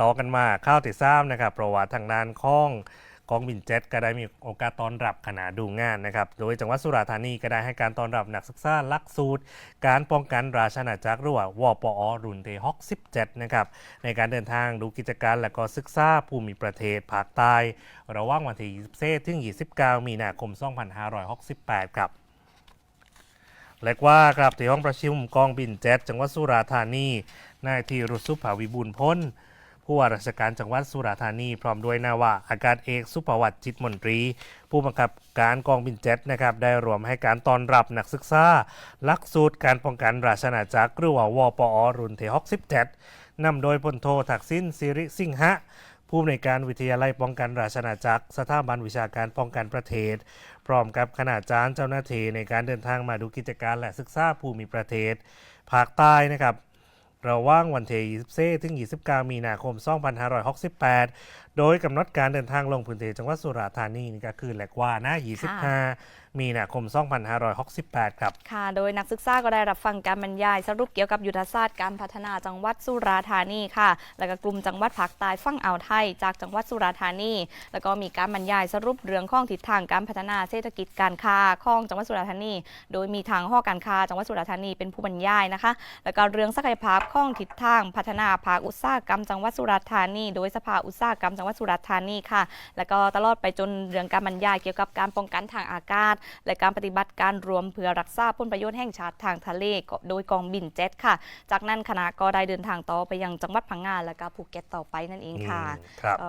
ต่อกันมาข้าวติดซ้ำนะครับเพราะว่าทางด้านของกองบินเจ็ตก็ได้มีโอกาสต้อนรับขณะดูงานนะครับ โดยจังหวัดสุราษฎร์ธานีก็ได้ให้การต้อนรับนักศึกษาลักสูตร การป้องกันราชอาจักรหรือว่าวปอ รุ่นเทฮอก17 นะครับ ในการเดินทางดูกิจการและก็ศึกษาภูมิประเทศภาคใต้ระหว่างวันที่20ถึง 29 มีนาคม 2568 ครับเล็กว่าครับที่ห้องประชุมกองบินเจ็ตจังหวัดสุราษฎร์ธานีนายธีรุสุภาวิบูลพ้น ผู้ว่าราชการจังหวัดสุราษฎร์ธานี พร้อมด้วยนาวาอากาศเอกสุภวัตจิตมนตรี ผู้บังคับการกองบินเจ็ตนะครับได้รวมให้การต้อนรับนักศึกษาหลักสูตรการป้องกันราชอาจักรหรือว่าวปอรุ่นเทฮอก17นำโดยพลโททักษิณสิริสิงหะผู้อำนวยการวิทยาลัยป้องกันราชอาณาจักร สถาบันวิชาการป้องกันประเทศ พร้อมกับคณาจารย์เจ้าหน้าที่ในการเดินทางมาดูกิจการและศึกษาภูมิประเทศ ภาคใต้นะครับ ระหว่างวันที่24ถึง 29 มีนาคม 2568 โดยกำหนดการเดินทางลงพื้นที่จังหวัดสุราษฎร์ธานีนี่ก็คือแหลกว่านะ25 มีนาคม 2568 ครับ ค่ะ โดยนักศึกษาก็ได้รับฟังการบรรยาย สรุปเกี่ยวกับยุทธศาสตร์การพัฒนาจังหวัดสุราษฎร์ธานีค่ะ แล้วก็กลุ่มจังหวัดภาคใต้ฝั่งอ่าวไทย จากจังหวัดสุราษฎร์ธานี แล้วก็มีการบรรยายสรุปเรื่องข้องทิศทางการพัฒนาเศรษฐกิจการค้าของจังหวัดสุราษฎร์ธานี โดยมีทางหอการค้าจังหวัดสุราษฎร์ธานีเป็นผู้บรรยายนะคะ แล้วก็เรื่องศักยภาพข้องทิศทางพัฒนาภาคอุตสาหกรรมจังหวัดสุราษฎร์ธานี โดยสภาอุตสาหกรรมจังหวัดสุราษฎร์ธานีค่ะ แล้วก็ตลอดไปจนเรื่องการบรรยายเกี่ยวกับการป้องกันทางอากาศ และการปฏิบัติการรวมเพื่อรักษาผลประโยชน์แห่งชาติทางทะเลโดยกองบินเจ็ตค่ะ จากนั้นคณะก็ได้เดินทางต่อไปยังจังหวัดพังงาและก็ภูเก็ตต่อไปนั่นเองค่ะอืมครับก็